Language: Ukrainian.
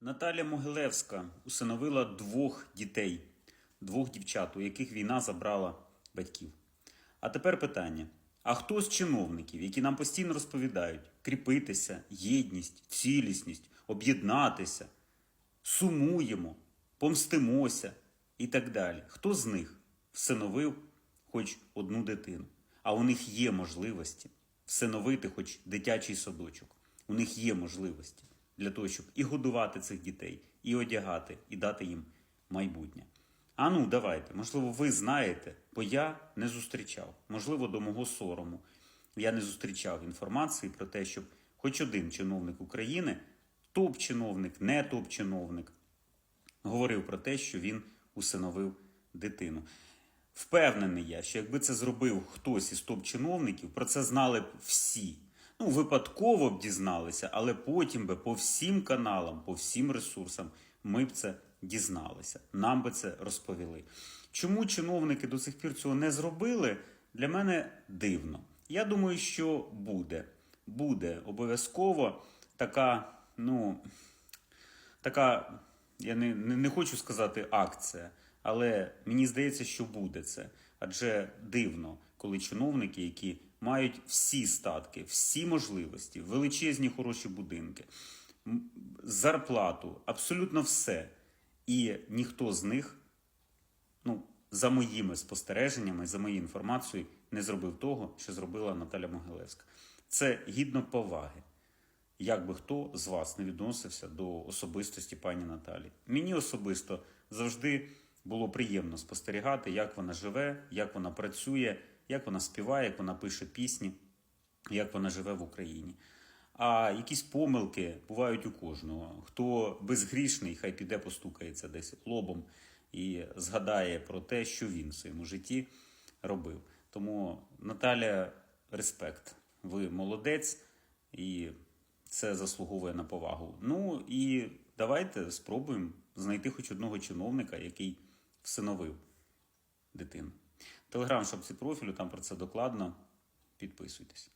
Наталя Могилевська усиновила двох дітей, двох дівчат, у яких війна забрала батьків. А тепер питання: а хто з чиновників, які нам постійно розповідають кріпитися, єдність, цілісність, об'єднатися, сумуємо, помстимося і так далі? Хто з них всиновив хоч одну дитину? А у них є можливості всиновити хоч дитячий садочок. У них є можливості для того, щоб і годувати цих дітей, і одягати, і дати їм майбутнє. А ну, давайте, можливо, ви знаєте, бо я не зустрічав. Можливо, до мого сорому. Я не зустрічав інформації про те, щоб хоч один чиновник України, топ-чиновник, не топ-чиновник, говорив про те, що він усиновив дитину. Впевнений я, що якби це зробив хтось із топ-чиновників, про це знали б всі. Ну, випадково б дізналися, але потім би по всім каналам, по всім ресурсам ми б це дізналися. Нам би це розповіли. Чому чиновники до сих пір цього не зробили? Для мене дивно. Я думаю, що буде. Буде обов'язково така, ну, така, я не, не, не хочу сказати акція, але мені здається, що буде це. Адже дивно, коли чиновники, які мають всі статки, всі можливості, величезні хороші будинки, зарплату, абсолютно все. І ніхто з них, ну, за моїми спостереженнями, за моєю інформацією, не зробив того, що зробила Наталя Могилевська. Це гідно поваги. Як би хто з вас не відносився до особистості пані Наталі. Мені особисто завжди було приємно спостерігати, як вона живе, як вона працює, як вона співає, як вона пише пісні, як вона живе в Україні. А якісь помилки бувають у кожного. Хто безгрішний, хай піде постукається десь лобом і згадає про те, що він в своєму житті робив. Тому Наталя, респект. Ви молодець, і це заслуговує на повагу. Ну і давайте спробуємо знайти хоч одного чиновника, який всиновив дитину. Телеграм, шапці профілю, там про це докладно. Підписуйтесь.